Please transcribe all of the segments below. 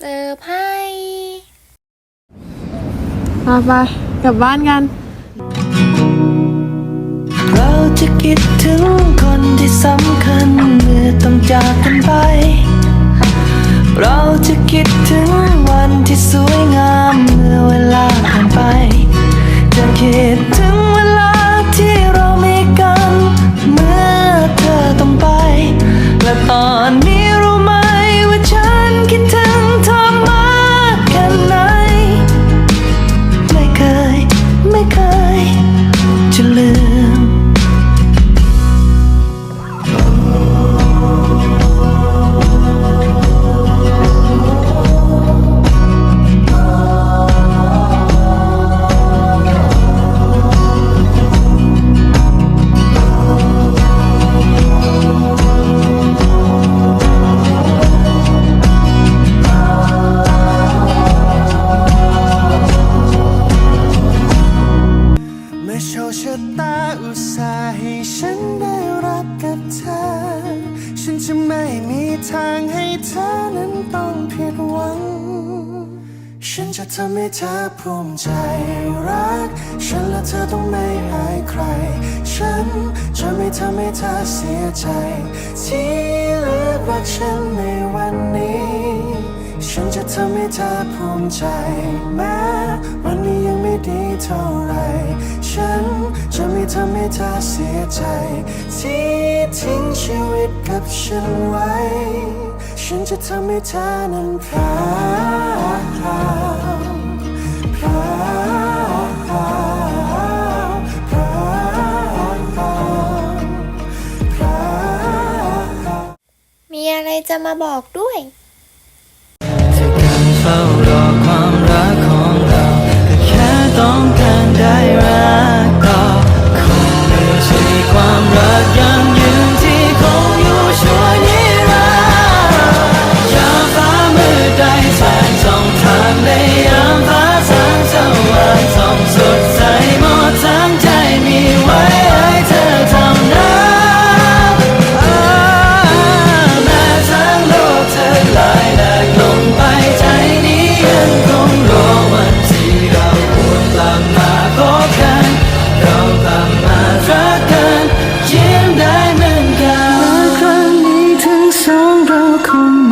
เซอร์ไพรส์มาไปกลับบ้านกัน เราจะคิดถึงคนที่สำคัญเมื่อต้องจากกันไป เราจะคิดถึง ชคชะตาอุตส่าห์ให้ฉันได้รักกับเธอ ฉันจะไม่มีทางให้เธอนั้นต้องผิดหวัง ฉันจะทำให้เธอภูมิใจรัก ฉันและเธอต้องไม่อายใคร ฉันจะไม่ทำให้เธอเสียใจ ที่เลือกรักฉันในวันนี้ ฉันจะทำให้เธอภูมิใจแม้ว ดีเท่าไร ฉันจะไม่ทำให้เธอเสียใจ ที่ทิ้งชีวิตกับฉันไว้ ฉันจะทำให้เธอนั้นพราวพราวพราวพราวพราวพราวมีอะไรจะมาบอกด้วยที่การเฝ้ารอความ อ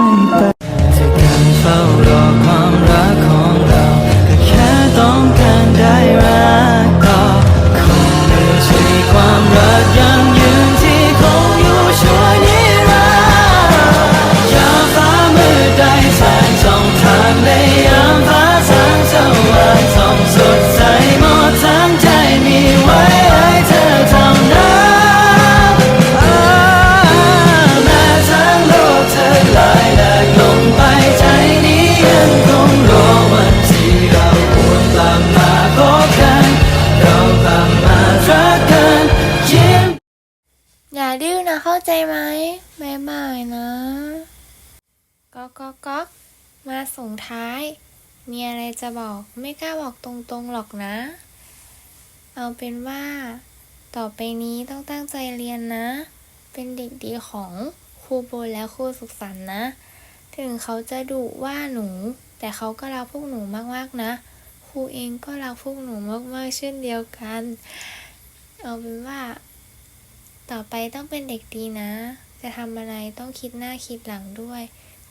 ดื้อนะเข้าใจไหมบ๊ายบายนะก๊อกก๊อกก๊อกมาส่งท้าย มีอะไรจะบอกไม่กล้าบอกตรงๆหรอกนะ เอาเป็นว่า ต่อไปนี้ต้องตั้งใจเรียนนะ เป็นเด็กดีของครูโบและครูสุขสันนะ ถึงเขาจะดุว่าหนู แต่เขาก็รักพวกหนูมากๆนะครูเองก็รักพวกหนูมากๆเช่นเดียวกัน เอาเป็นว่า ต่อไปต้องเป็นเด็กดีนะ จะทำอะไรต้องคิดหน้าคิดหลังด้วย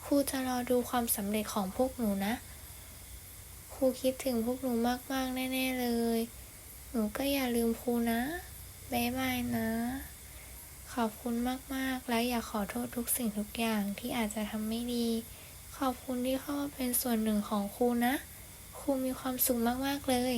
ครูจะรอดูความสำเร็จของพวกหนูนะ ครูคิดถึงพวกหนูมากๆ แน่ ๆ เลย หนูก็อย่าลืมครูนะบ๊ายบายนะ ขอบคุณมาก ๆ และอยากขอโทษทุกสิ่งทุกอย่างที่อาจจะทำไม่ดี ขอบคุณที่เข้ามาเป็นส่วนหนึ่งของครูนะ ครูมีความสุขมาก ๆ เลย